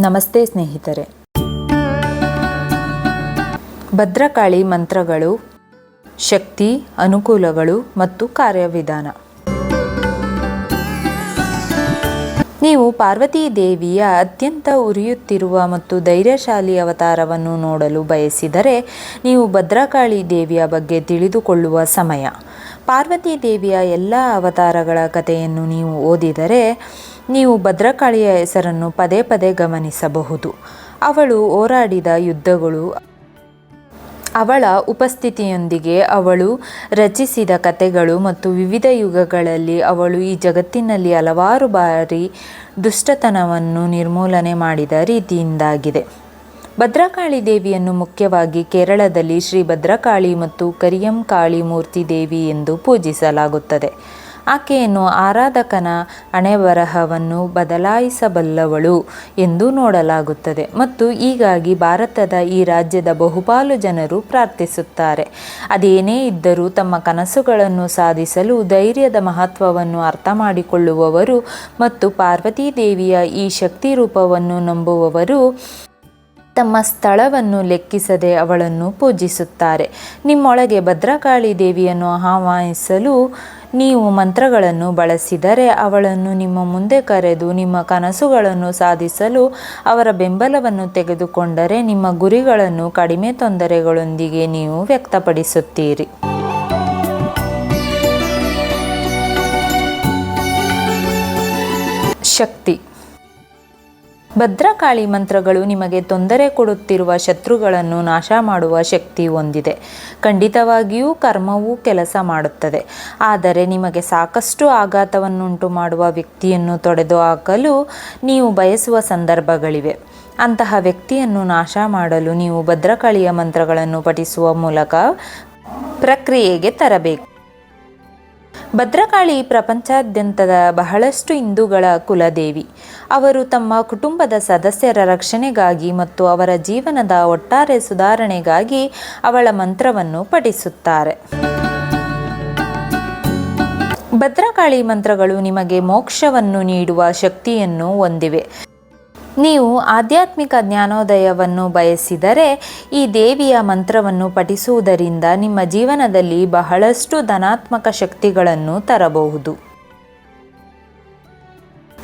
ನಮಸ್ತೆ ಸ್ನೇಹಿತರೆ. ಭದ್ರಕಾಳಿ ಮಂತ್ರಗಳು, ಶಕ್ತಿ, ಅನುಕೂಲಗಳು ಮತ್ತು ಕಾರ್ಯವಿಧಾನ. ನೀವು ಪಾರ್ವತೀ ದೇವಿಯ ಅತ್ಯಂತ ಉರಿಯುತ್ತಿರುವ ಮತ್ತು ಧೈರ್ಯಶಾಲಿ ಅವತಾರವನ್ನು ನೋಡಲು ಬಯಸಿದರೆ ನೀವು ಭದ್ರಕಾಳಿ ದೇವಿಯ ಬಗ್ಗೆ ತಿಳಿದುಕೊಳ್ಳುವ ಸಮಯ. ಪಾರ್ವತಿ ದೇವಿಯ ಎಲ್ಲ ಅವತಾರಗಳ ಕಥೆಯನ್ನು ನೀವು ಓದಿದರೆ ನೀವು ಭದ್ರಕಾಳಿಯ ಹೆಸರನ್ನು ಪದೇ ಪದೇ ಗಮನಿಸಬಹುದು. ಅವಳು ಹೋರಾಡಿದ ಯುದ್ಧಗಳು, ಅವಳ ಉಪಸ್ಥಿತಿಯೊಂದಿಗೆ ಅವಳು ರಚಿಸಿದ ಕಥೆಗಳು ಮತ್ತು ವಿವಿಧ ಯುಗಗಳಲ್ಲಿ ಅವಳು ಈ ಜಗತ್ತಿನಲ್ಲಿ ಹಲವಾರು ಬಾರಿ ದುಷ್ಟತನವನ್ನು ನಿರ್ಮೂಲನೆ ಮಾಡಿದ ರೀತಿಯಿಂದಾಗಿದೆ. ಭದ್ರಕಾಳಿ ದೇವಿಯನ್ನು ಮುಖ್ಯವಾಗಿ ಕೇರಳದಲ್ಲಿ ಶ್ರೀ ಭದ್ರಕಾಳಿ ಮತ್ತು ಕರಿಯಂ ಕಾಳಿ ಮೂರ್ತಿ ದೇವಿ ಎಂದು ಪೂಜಿಸಲಾಗುತ್ತದೆ. ಆಕೆಯನ್ನು ಆರಾಧಕನ ಹಣೆಬರಹವನ್ನು ಬದಲಾಯಿಸಬಲ್ಲವಳು ಎಂದು ನೋಡಲಾಗುತ್ತದೆ. ಮತ್ತು ಹೀಗಾಗಿ ಭಾರತದ ಈ ರಾಜ್ಯದ ಬಹುಪಾಲು ಜನರು ಪ್ರಾರ್ಥಿಸುತ್ತಾರೆ. ಅದೇನೇ ಇದ್ದರೂ ತಮ್ಮ ಕನಸುಗಳನ್ನು ಸಾಧಿಸಲು ಧೈರ್ಯದ ಮಹತ್ವವನ್ನು ಅರ್ಥ ಮಾಡಿಕೊಳ್ಳುವವರು ಮತ್ತು ಪಾರ್ವತಿ ದೇವಿಯ ಈ ಶಕ್ತಿ ರೂಪವನ್ನು ನಂಬುವವರು ತಮ್ಮ ಸ್ಥಳವನ್ನು ಲೆಕ್ಕಿಸದೆ ಅವಳನ್ನು ಪೂಜಿಸುತ್ತಾರೆ. ನಿಮ್ಮೊಳಗೆ ಭದ್ರಕಾಳಿ ದೇವಿಯನ್ನು ಆಹ್ವಾನಿಸಲು ನೀವು ಮಂತ್ರಗಳನ್ನು ಬಳಸಿದರೆ ಅವಳನ್ನು ನಿಮ್ಮ ಮುಂದೆ ಕರೆದು ನಿಮ್ಮ ಕನಸುಗಳನ್ನು ಸಾಧಿಸಲು ಅವರ ಬೆಂಬಲವನ್ನು ತೆಗೆದುಕೊಂಡರೆ ನಿಮ್ಮ ಗುರಿಗಳನ್ನು ಕಡಿಮೆ ತೊಂದರೆಗಳೊಂದಿಗೆ ನೀವು ವ್ಯಕ್ತಪಡಿಸುತ್ತೀರಿ. ಶಕ್ತಿ. ಭದ್ರಕಾಳಿ ಮಂತ್ರಗಳು ನಿಮಗೆ ತೊಂದರೆ ಕೊಡುತ್ತಿರುವ ಶತ್ರುಗಳನ್ನು ನಾಶ ಮಾಡುವ ಶಕ್ತಿ ಹೊಂದಿದೆ. ಖಂಡಿತವಾಗಿಯೂ ಕರ್ಮವು ಕೆಲಸ ಮಾಡುತ್ತದೆ. ಆದರೆ ನಿಮಗೆ ಸಾಕಷ್ಟು ಆಘಾತವನ್ನುಂಟು ಮಾಡುವ ವ್ಯಕ್ತಿಯನ್ನು ತೊಡೆದುಹಾಕಲು ನೀವು ಬಯಸುವ ಸಂದರ್ಭಗಳಿವೆ. ಅಂತಹ ವ್ಯಕ್ತಿಯನ್ನು ನಾಶ ಮಾಡಲು ನೀವು ಭದ್ರಕಾಳಿಯ ಮಂತ್ರಗಳನ್ನು ಪಠಿಸುವ ಮೂಲಕ ಪ್ರಕ್ರಿಯೆಗೆ ತರಬೇಕು. ಭದ್ರಕಾಳಿ ಪ್ರಪಂಚಾದ್ಯಂತದ ಬಹಳಷ್ಟು ಹಿಂದೂಗಳ ಕುಲದೇವಿ. ಅವರು ತಮ್ಮ ಕುಟುಂಬದ ಸದಸ್ಯರ ರಕ್ಷಣೆಗಾಗಿ ಮತ್ತು ಅವರ ಜೀವನದ ಒಟ್ಟಾರೆ ಸುಧಾರಣೆಗಾಗಿ ಅವಳ ಮಂತ್ರವನ್ನು ಪಠಿಸುತ್ತಾರೆ. ಭದ್ರಕಾಳಿ ಮಂತ್ರಗಳು ನಿಮಗೆ ಮೋಕ್ಷವನ್ನು ನೀಡುವ ಶಕ್ತಿಯನ್ನು ಹೊಂದಿವೆ. ನೀವು ಆಧ್ಯಾತ್ಮಿಕ ಜ್ಞಾನೋದಯವನ್ನು ಬಯಸಿದರೆ ಈ ದೇವಿಯ ಮಂತ್ರವನ್ನು ಪಠಿಸುವುದರಿಂದ ನಿಮ್ಮ ಜೀವನದಲ್ಲಿ ಬಹಳಷ್ಟು ಧನಾತ್ಮಕ ಶಕ್ತಿಗಳನ್ನು ತರಬಹುದು.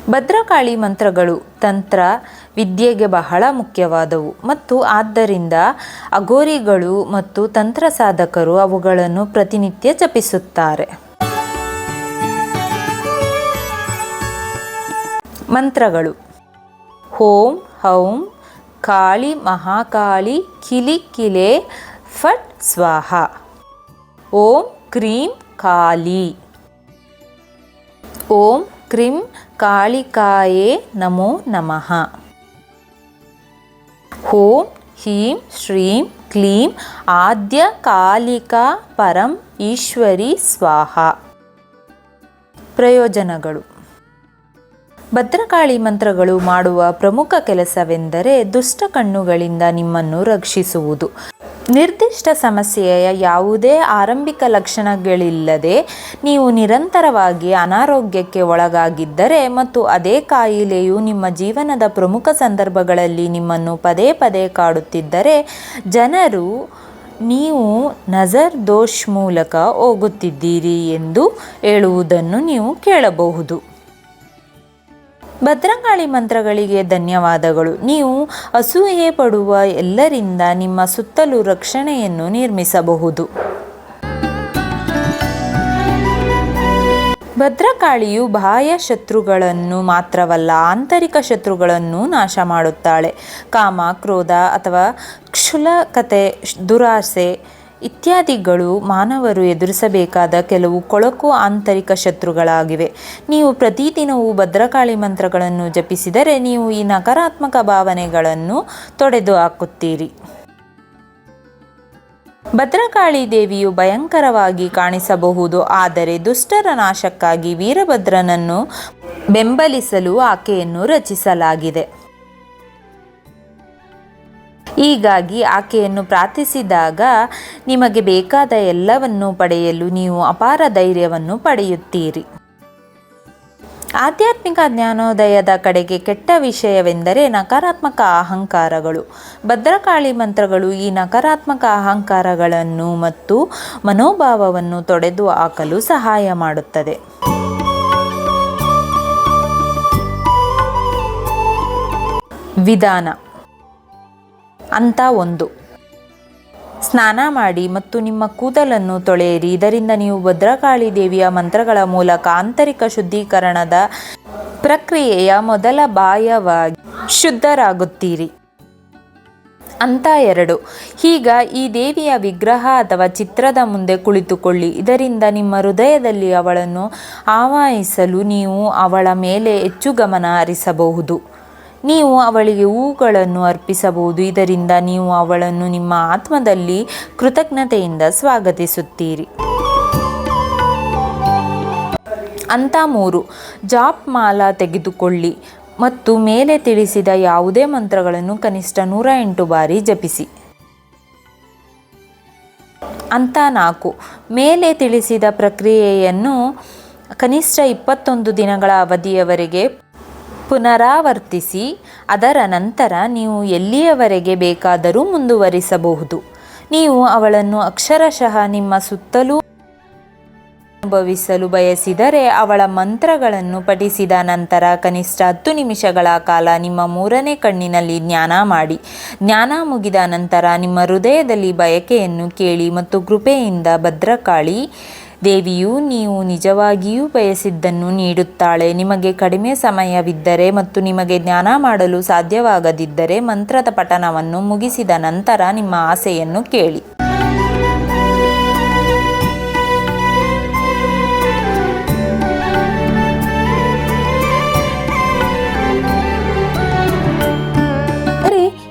ಭದ್ರಕಾಳಿ ಮಂತ್ರಗಳು ತಂತ್ರ, ವಿದ್ಯೆಗೆ ಬಹಳ ಮುಖ್ಯವಾದವು ಮತ್ತು ಆದ್ದರಿಂದ ಅಘೋರಿಗಳು ಮತ್ತು ತಂತ್ರ ಸಾಧಕರು ಅವುಗಳನ್ನು ಪ್ರತಿನಿತ್ಯ ಜಪಿಸುತ್ತಾರೆ. ಮಂತ್ರಗಳು ಓಂ ಹೌಂ, ಕಾಳಿ, ಮಹಾಕಾಳಿ, ಕಿಲಿ, ಕಿಲೆ, ಫಟ್, ಸ್ವಾಹ. ಓಂ, ಕ್ರೀಂ, ಕಾಳಿ. ಓಂ, ಕ್ರೀಂ ಕಾಳಿಕಾಯೇ ನಮೋ ನಮಃ. ಓಂ ಹೀಂ, ಶ್ರೀಂ, ಕ್ಲೀಂ, ಆದ್ಯ, ಕಾಲಿಕಾ, ಪರಂ, ಈಶ್ವರಿ, ಸ್ವಾಹ. ಪ್ರಯೋಜನಗಳು. ಭದ್ರಕಾಳಿ ಮಂತ್ರಗಳು ಮಾಡುವ ಪ್ರಮುಖ ಕೆಲಸವೆಂದರೆ ದುಷ್ಟ ಕಣ್ಣುಗಳಿಂದ ನಿಮ್ಮನ್ನು ರಕ್ಷಿಸುವುದು. ನಿರ್ದಿಷ್ಟ ಸಮಸ್ಯೆಯ ಯಾವುದೇ ಆರಂಭಿಕ ಲಕ್ಷಣಗಳಿಲ್ಲದೆ ನೀವು ನಿರಂತರವಾಗಿ ಅನಾರೋಗ್ಯಕ್ಕೆ ಒಳಗಾಗಿದ್ದರೆ ಮತ್ತು ಅದೇ ಕಾಯಿಲೆಯು ನಿಮ್ಮ ಜೀವನದ ಪ್ರಮುಖ ಸಂದರ್ಭಗಳಲ್ಲಿ ನಿಮ್ಮನ್ನು ಪದೇ ಪದೇ ಕಾಡುತ್ತಿದ್ದರೆ ಜನರು ನೀವು ನಜರ್ ದೋಷ್ ಮೂಲಕ ಹೋಗುತ್ತಿದ್ದೀರಿ ಎಂದು ಹೇಳುವುದನ್ನು ನೀವು ಕೇಳಬಹುದು. ಭದ್ರಕಾಳಿ ಮಂತ್ರಗಳಿಗೆ ಧನ್ಯವಾದಗಳು. ನೀವು ಅಸೂಯೆ ಪಡುವ ಎಲ್ಲರಿಂದ ನಿಮ್ಮ ಸುತ್ತಲೂ ರಕ್ಷಣೆಯನ್ನು ನಿರ್ಮಿಸಬಹುದು. ಭದ್ರಕಾಳಿಯು ಬಾಹ್ಯ ಶತ್ರುಗಳನ್ನು ಮಾತ್ರವಲ್ಲ, ಆಂತರಿಕ ಶತ್ರುಗಳನ್ನು ನಾಶ ಮಾಡುತ್ತಾಳೆ. ಕಾಮ, ಕ್ರೋಧ ಅಥವಾ ಕ್ಷುಲಕತೆ, ದುರಾಸೆ ಇತ್ಯಾದಿಗಳು ಮಾನವರು ಎದುರಿಸಬೇಕಾದ ಕೆಲವು ಕೊಳಕು ಆಂತರಿಕ ಶತ್ರುಗಳಾಗಿವೆ. ನೀವು ಪ್ರತಿದಿನವೂ ಭದ್ರಕಾಳಿ ಮಂತ್ರಗಳನ್ನು ಜಪಿಸಿದರೆ ನೀವು ಈ ನಕಾರಾತ್ಮಕ ಭಾವನೆಗಳನ್ನು ತೊಡೆದು ಹಾಕುತ್ತೀರಿ. ಭದ್ರಕಾಳಿ ದೇವಿಯು ಭಯಂಕರವಾಗಿ ಕಾಣಿಸಬಹುದು, ಆದರೆ ದುಷ್ಟರ ನಾಶಕ್ಕಾಗಿ ವೀರಭದ್ರನನ್ನು ಬೆಂಬಲಿಸಲು ಆಕೆಯನ್ನು ರಚಿಸಲಾಗಿದೆ. ಹೀಗಾಗಿ ಆಕೆಯನ್ನು ಪ್ರಾರ್ಥಿಸಿದಾಗ ನಿಮಗೆ ಬೇಕಾದ ಎಲ್ಲವನ್ನು ಪಡೆಯಲು ನೀವು ಅಪಾರ ಧೈರ್ಯವನ್ನು ಪಡೆಯುತ್ತೀರಿ. ಆಧ್ಯಾತ್ಮಿಕ ಜ್ಞಾನೋದಯದ ಕಡೆಗೆ ಕೆಟ್ಟ ವಿಷಯವೆಂದರೆ ನಕಾರಾತ್ಮಕ ಅಹಂಕಾರಗಳು. ಭದ್ರಕಾಳಿ ಮಂತ್ರಗಳು ಈ ನಕಾರಾತ್ಮಕ ಅಹಂಕಾರಗಳನ್ನು ಮತ್ತು ಮನೋಭಾವವನ್ನು ತೊಡೆದು ಹಾಕಲು ಸಹಾಯ ಮಾಡುತ್ತದೆ. ವಿಧಾನ. ಅಂತ ಒಂದು. ಸ್ನಾನ ಮಾಡಿ ಮತ್ತು ನಿಮ್ಮ ಕೂದಲನ್ನು ತೊಳೆಯಿರಿ. ಇದರಿಂದ ನೀವು ಭದ್ರಕಾಳಿ ದೇವಿಯ ಮಂತ್ರಗಳ ಮೂಲಕ ಆಂತರಿಕ ಶುದ್ಧೀಕರಣದ ಪ್ರಕ್ರಿಯೆಯ ಮೊದಲ ಬಾಯವಾಗಿ ಶುದ್ಧರಾಗುತ್ತೀರಿ. ಅಂತ ಎರಡು. ಈಗ ಈ ದೇವಿಯ ವಿಗ್ರಹ ಅಥವಾ ಚಿತ್ರದ ಮುಂದೆ ಕುಳಿತುಕೊಳ್ಳಿ. ಇದರಿಂದ ನಿಮ್ಮ ಹೃದಯದಲ್ಲಿ ಅವಳನ್ನು ಆವಾಹಿಸಲು ನೀವು ಅವಳ ಮೇಲೆ ಹೆಚ್ಚು ಗಮನ ಹರಿಸಬಹುದು. ನೀವು ಅವಳಿಗೆ ಹೂಗಳನ್ನು ಅರ್ಪಿಸಬಹುದು. ಇದರಿಂದ ನೀವು ಅವಳನ್ನು ನಿಮ್ಮ ಆತ್ಮದಲ್ಲಿ ಕೃತಜ್ಞತೆಯಿಂದ ಸ್ವಾಗತಿಸುತ್ತೀರಿ. ಅಂತ ಮೂರು. ಜಾಪ್ ಮಾಲಾ ತೆಗೆದುಕೊಳ್ಳಿ ಮತ್ತು ಮೇಲೆ ತಿಳಿಸಿದ ಯಾವುದೇ ಮಂತ್ರಗಳನ್ನು ಕನಿಷ್ಠ ನೂರ ಎಂಟು ಬಾರಿ ಜಪಿಸಿ. ಅಂತ ನಾಲ್ಕು. ಮೇಲೆ ತಿಳಿಸಿದ ಪ್ರಕ್ರಿಯೆಯನ್ನು ಕನಿಷ್ಠ ಇಪ್ಪತ್ತೊಂದು ದಿನಗಳ ಅವಧಿಯವರೆಗೆ ಪುನರಾವರ್ತಿಸಿ, ಅದರ ನಂತರ ನೀವು ಎಲ್ಲಿಯವರೆಗೆ ಬೇಕಾದರೂ ಮುಂದುವರಿಸಬಹುದು. ನೀವು ಅವಳನ್ನು ಅಕ್ಷರಶಃ ನಿಮ್ಮ ಸುತ್ತಲೂ ಅನುಭವಿಸಲು ಬಯಸಿದರೆ ಅವಳ ಮಂತ್ರಗಳನ್ನು ಪಠಿಸಿದ ನಂತರ ಕನಿಷ್ಠ ಹತ್ತು ನಿಮಿಷಗಳ ಕಾಲ ನಿಮ್ಮ ಮೂರನೇ ಕಣ್ಣಿನಲ್ಲಿ ಜ್ಞಾನ ಮಾಡಿ. ಜ್ಞಾನ ಮುಗಿದ ನಂತರ ನಿಮ್ಮ ಹೃದಯದಲ್ಲಿ ಬಯಕೆಯನ್ನು ಕೇಳಿ ಮತ್ತು ಕೃಪೆಯಿಂದ ಭದ್ರಕಾಳಿ ದೇವಿಯು ನೀವು ನಿಜವಾಗಿಯೂ ಬಯಸಿದ್ದನ್ನು ನೀಡುತ್ತಾಳೆ. ನಿಮಗೆ ಕಡಿಮೆ ಸಮಯವಿದ್ದರೆ ಮತ್ತು ನಿಮಗೆ ಜ್ಞಾನ ಮಾಡಲು ಸಾಧ್ಯವಾಗದಿದ್ದರೆ ಮಂತ್ರದ ಪಠನವನ್ನು ಮುಗಿಸಿದ ನಂತರ ನಿಮ್ಮ ಆಸೆಯನ್ನು ಕೇಳಿ.